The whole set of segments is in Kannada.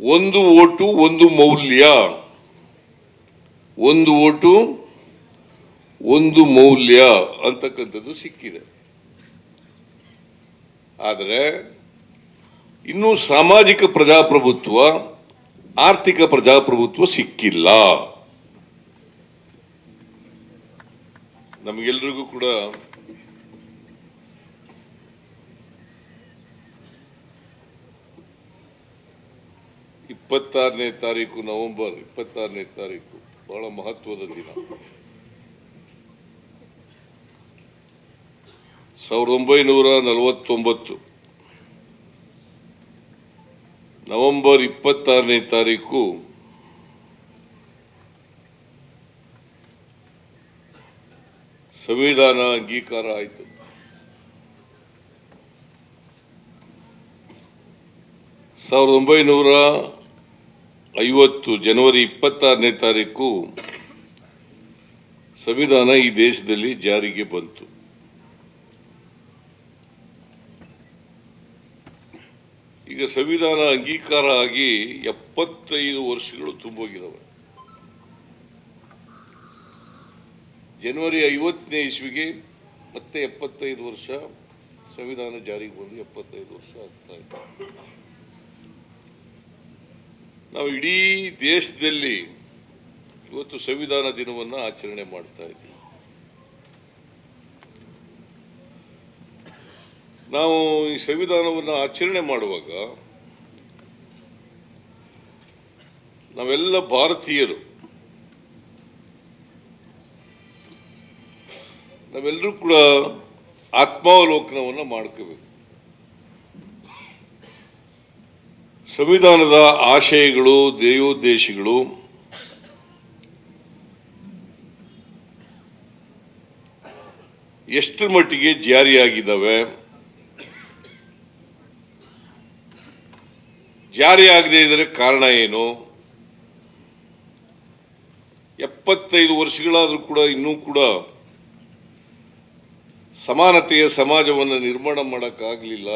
ಒಂದು ಓಟು, ಒಂದು ಮೌಲ್ಯ. ಒಂದು ಓಟು, ಒಂದು ಮೌಲ್ಯ ಅಂತಕ್ಕಂಥದ್ದು ಸಿಕ್ಕಿದೆ. ಆದರೆ ಇನ್ನು ಸಾಮಾಜಿಕ ಪ್ರಜಾಪ್ರಭುತ್ವ, ಆರ್ಥಿಕ ಪ್ರಜಾಪ್ರಭುತ್ವ ಸಿಕ್ಕಿಲ್ಲ. ನಮಗೆಲ್ರಿಗೂ ಕೂಡ ಇಪ್ಪತ್ತಾರನೇ ತಾರೀಕು ನವೆಂಬರ್, ಇಪ್ಪತ್ತಾರನೇ ತಾರೀಕು. ಬಹಳ ಮಹತ್ವದ ದಿನ. ಸಾವಿರದ ಒಂಬೈನೂರ ನಲವತ್ತೊಂಬತ್ತು. ನವೆಂಬರ್ ಇಪ್ಪತ್ತಾರನೇ ತಾರೀಕು. ಸಂವಿಧಾನ ಅಂಗೀಕಾರ ಆಯಿತು. ಸಾವಿರದ ಒಂಬೈನೂರ ಐವತ್ತು ಜನವರಿ ಇಪ್ಪತ್ತಾರನೇ ತಾರೀಕು ಸಂವಿಧಾನ ಈ ದೇಶದಲ್ಲಿ ಜಾರಿಗೆ ಬಂತು. ಈಗ ಸಂವಿಧಾನ ಅಂಗೀಕಾರ ಆಗಿ ಎಪ್ಪತ್ತೈದು ವರ್ಷಗಳು ತುಂಬೋಗಿದ್ದಾವೆ ಜನವರಿ ಐವತ್ತನೇ ಇಸ್ವಿಗೆ ಮತ್ತೆ ಎಪ್ಪತ್ತೈದು ವರ್ಷ ಸಂವಿಧಾನ ಜಾರಿಗೆ ಬಂದು ಎಪ್ಪತ್ತೈದು ವರ್ಷ ಆಗ್ತಾ ಇದೆ. ನಾವು ಇಡೀ ದೇಶದಲ್ಲಿ ಇವತ್ತು ಸಂವಿಧಾನ ದಿನವನ್ನು ಆಚರಣೆ ಮಾಡ್ತಾ ಇದ್ದೀವಿ. ನಾವು ಈ ಸಂವಿಧಾನವನ್ನು ಆಚರಣೆ ಮಾಡುವಾಗ ನಾವೆಲ್ಲ ಭಾರತೀಯರು, ನಾವೆಲ್ಲರೂ ಕೂಡ ಆತ್ಮಾವಲೋಕನವನ್ನು ಮಾಡ್ಕೋಬೇಕು. ಸಂವಿಧಾನದ ಆಶಯಗಳು ಧ್ಯೇಯೋದ್ದೇಶಗಳು ಎಷ್ಟರ ಮಟ್ಟಿಗೆ ಜಾರಿಯಾಗಿದ್ದಾವೆ? ಜಾರಿಯಾಗದೇ ಇದ್ದರೆ ಕಾರಣ ಏನು? ಎಪ್ಪತ್ತೈದು ವರ್ಷಗಳಾದರೂ ಕೂಡ, ಇನ್ನೂ ಕೂಡ ಸಮಾನತೆಯ ಸಮಾಜವನ್ನು ನಿರ್ಮಾಣ ಮಾಡೋಕ್ಕಾಗಲಿಲ್ಲ.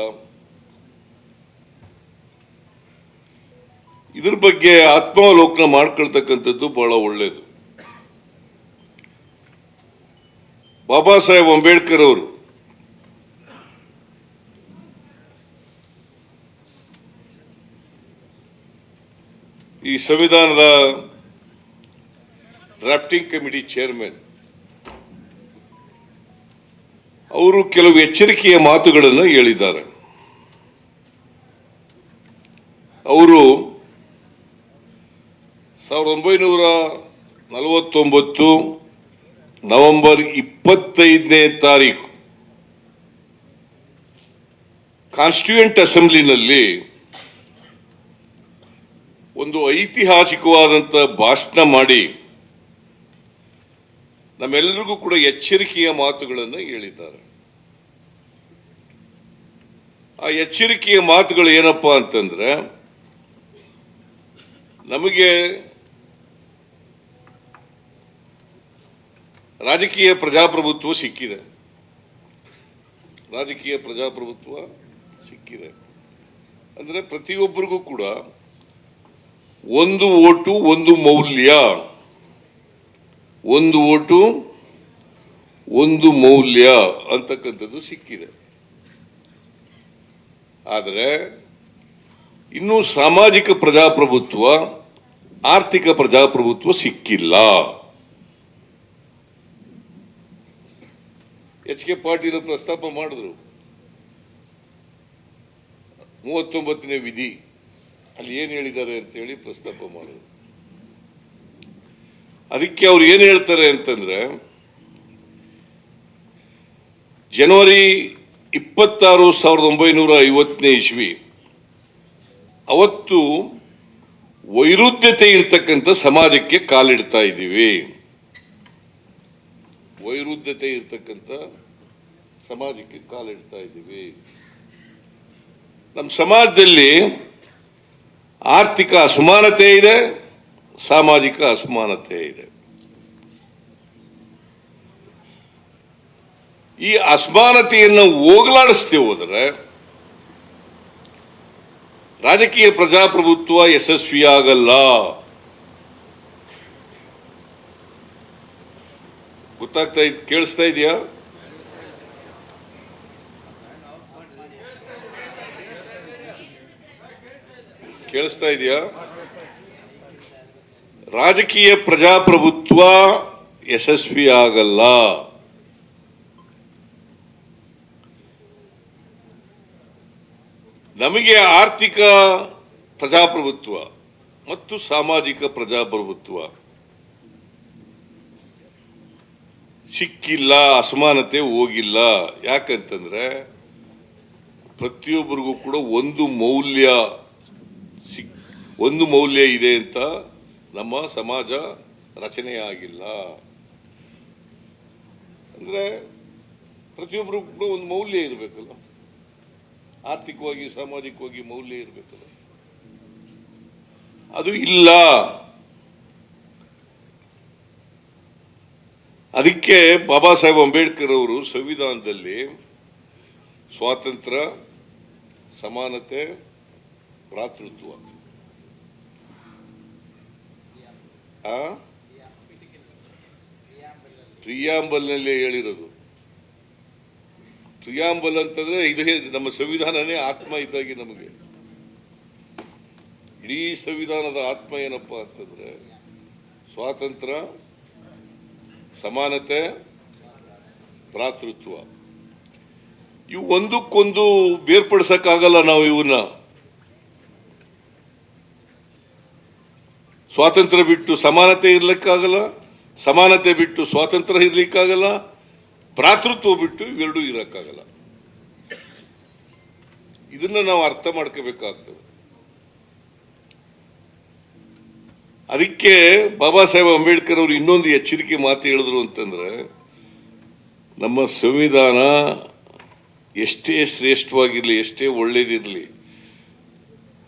ಇದ್ರ ಬಗ್ಗೆ ಆತ್ಮಾವಲೋಕನ ಮಾಡ್ಕೊಳ್ತಕ್ಕಂಥದ್ದು ಬಹಳ ಒಳ್ಳೆಯದು ಬಾಬಾ ಸಾಹೇಬ್ ಅಂಬೇಡ್ಕರ್ ಅವರು, ಈ ಸಂವಿಧಾನದ ಡ್ರಾಫ್ಟಿಂಗ್ ಕಮಿಟಿ ಚೇರ್ಮನ್ ಅವರು ಕೆಲವು ಎಚ್ಚರಿಕೆಯ ಮಾತುಗಳನ್ನು ಹೇಳಿದ್ದಾರೆ. ಅವರು ಸಾವಿರದ ಒಂಬೈನೂರ ನಲವತ್ತೊಂಬತ್ತು ನವೆಂಬರ್ ಇಪ್ಪತ್ತೈದನೇ ತಾರೀಕು ಕಾನ್ಸ್ಟಿಟ್ಯೂಯೆಂಟ್ ಅಸೆಂಬ್ಲಿನಲ್ಲಿ ಒಂದು ಐತಿಹಾಸಿಕವಾದಂಥ ಭಾಷಣ ಮಾಡಿ ನಮ್ಮೆಲ್ಲರಿಗೂ ಕೂಡ ಎಚ್ಚರಿಕೆಯ ಮಾತುಗಳನ್ನು ಹೇಳಿದ್ದಾರೆ. ಆ ಎಚ್ಚರಿಕೆಯ ಮಾತುಗಳು ಏನಪ್ಪಾ ಅಂತಂದ್ರೆ, ನಮಗೆ ರಾಜಕೀಯ ಪ್ರಜಾಪ್ರಭುತ್ವ ಸಿಕ್ಕಿದೆ. ರಾಜಕೀಯ ಪ್ರಜಾಪ್ರಭುತ್ವ ಸಿಕ್ಕಿದೆ. ಅಂದರೆ ಪ್ರತಿಯೊಬ್ಬರಿಗೂ ಕೂಡ ಒಂದು ಓಟು, ಒಂದು ಮೌಲ್ಯ. ಒಂದು ಓಟು, ಒಂದು ಮೌಲ್ಯ ಅಂತಕ್ಕಂಥದ್ದು ಸಿಕ್ಕಿದೆ. ಆದರೆ ಇನ್ನೂ ಸಾಮಾಜಿಕ ಪ್ರಜಾಪ್ರಭುತ್ವ, ಆರ್ಥಿಕ ಪ್ರಜಾಪ್ರಭುತ್ವ ಸಿಕ್ಕಿಲ್ಲ. ಎಚ್ ಕೆ ಪಾಟೀಲ್ ಪ್ರಸ್ತಾಪ ಮಾಡಿದ್ರು. ಮೂವತ್ತೊಂಬತ್ತನೇ ವಿಧಿ, ಅಲ್ಲಿ ಏನು ಹೇಳಿದ್ದಾರೆ ಅಂತೇಳಿ ಪ್ರಸ್ತಾಪ ಮಾಡಿದ್ರು. ಅದಕ್ಕೆ ಅವ್ರು ಏನು ಹೇಳ್ತಾರೆ ಅಂತಂದ್ರೆ, ಜನವರಿ ಇಪ್ಪತ್ತಾರು ಸಾವಿರದ ಒಂಬೈನೂರ ಐವತ್ತನೇ ಇಸ್ವಿ, ಅವತ್ತು ವೈರುಧ್ಯತೆ ಇರ್ತಕ್ಕಂಥ ಸಮಾಜಕ್ಕೆ ಕಾಲಿಡ್ತಾ ಇದ್ದೀವಿ. ವೈರುಧ್ಯತೆ ಇರ್ತಕ್ಕಂಥ ಸಮಾಜಕ್ಕೆ ಕಾಲಿಡ್ತಾ ಇದ್ದೀವಿ. ನಮ್ಮ ಸಮಾಜದಲ್ಲಿ ಆರ್ಥಿಕ ಅಸಮಾನತೆ ಇದೆ, ಸಾಮಾಜಿಕ ಅಸಮಾನತೆ ಇದೆ. ಈ ಅಸಮಾನತೆಯನ್ನು ಹೋಗಲಾಡಿಸ್ತೇವೆ ಹೋದರೆ ರಾಜಕೀಯ ಪ್ರಜಾಪ್ರಭುತ್ವ ಯಶಸ್ವಿಯಾಗಲ್ಲ. ಗೊತ್ತಾಗ್ತಾ ಇದ್ ಕೇಳಿಸ್ತಾ ಇದೆಯಾ? ಕೇಳಿಸ್ತಾ ಇದೆಯಾ? ರಾಜಕೀಯ ಪ್ರಜಾಪ್ರಭುತ್ವ ಯಶಸ್ವಿಯಾಗಲ್ಲ. ನಮಗೆ ಆರ್ಥಿಕ ಪ್ರಜಾಪ್ರಭುತ್ವ ಮತ್ತು ಸಾಮಾಜಿಕ ಪ್ರಜಾಪ್ರಭುತ್ವ ಸಿಕ್ಕಿಲ್ಲ, ಅಸಮಾನತೆ ಹೋಗಿಲ್ಲ. ಯಾಕಂತಂದರೆ ಪ್ರತಿಯೊಬ್ಬರಿಗೂ ಕೂಡ ಒಂದು ಮೌಲ್ಯ ಸಿಕ್, ಒಂದು ಮೌಲ್ಯ ಇದೆ ಅಂತ ನಮ್ಮ ಸಮಾಜ ರಚನೆಯಾಗಿಲ್ಲ ಅಂದರೆ ಪ್ರತಿಯೊಬ್ಬರಿಗೂ ಕೂಡ ಒಂದು ಮೌಲ್ಯ ಇರಬೇಕಲ್ಲ. ಆರ್ಥಿಕವಾಗಿ, ಸಾಮಾಜಿಕವಾಗಿ ಮೌಲ್ಯ ಇರಬೇಕಲ್ಲ. ಅದು ಇಲ್ಲ. ಅದಕ್ಕೆ ಬಾಬಾ ಸಾಹೇಬ್ ಅಂಬೇಡ್ಕರ್ ಅವರು ಸಂವಿಧಾನದಲ್ಲಿ ಸ್ವಾತಂತ್ರ್ಯ, ಸಮಾನತೆ, ಭ್ರಾತೃತ್ವ. ಪ್ರಿಯಾಂಬಲ್ನಲ್ಲಿ ಹೇಳಿರೋದು. ಪ್ರಿಯಾಂಬಲ್ ಅಂತಂದ್ರೆ ಇದೇ ನಮ್ಮ ಸಂವಿಧಾನನೇ ಆತ್ಮ ಇದ್ದಾಗಿ ನಮಗೆ. ಇಡೀ ಸಂವಿಧಾನದ ಆತ್ಮ ಏನಪ್ಪಾ ಅಂತಂದ್ರೆ ಸ್ವಾತಂತ್ರ್ಯ ಸಮಾನತೆ, ಭ್ರಾತೃತ್ವ. ಇವು ಒಂದಕ್ಕೊಂದು ಬೇರ್ಪಡಿಸಕ್ಕಾಗಲ್ಲ ನಾವು ಇವನ್ನ ಸ್ವಾತಂತ್ರ್ಯ ಬಿಟ್ಟು ಸಮಾನತೆ ಇರ್ಲಿಕ್ಕಾಗಲ್ಲ, ಸಮಾನತೆ ಬಿಟ್ಟು ಸ್ವಾತಂತ್ರ್ಯ ಇರ್ಲಿಕ್ಕಾಗಲ್ಲ, ಭ್ರಾತೃತ್ವ ಬಿಟ್ಟು ಇವೆರಡೂ ಇರಕ್ಕಾಗಲ್ಲ. ಇದನ್ನ ನಾವು ಅರ್ಥ ಮಾಡ್ಕೋಬೇಕಾಗ್ತದೆ. ಅದಕ್ಕೆ ಬಾಬಾ ಸಾಹೇಬ್ ಅಂಬೇಡ್ಕರ್ ಅವರು ಇನ್ನೊಂದು ಎಚ್ಚರಿಕೆ ಮಾತು ಹೇಳಿದ್ರು ಅಂತಂದ್ರೆ, ನಮ್ಮ ಸಂವಿಧಾನ ಎಷ್ಟೇ ಶ್ರೇಷ್ಠವಾಗಿರಲಿ, ಎಷ್ಟೇ ಒಳ್ಳೇದಿರಲಿ,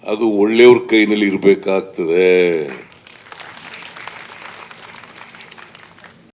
ಅದು ಒಳ್ಳೆಯವ್ರ ಕೈನಲ್ಲಿ ಇರಬೇಕಾಗ್ತದೆ.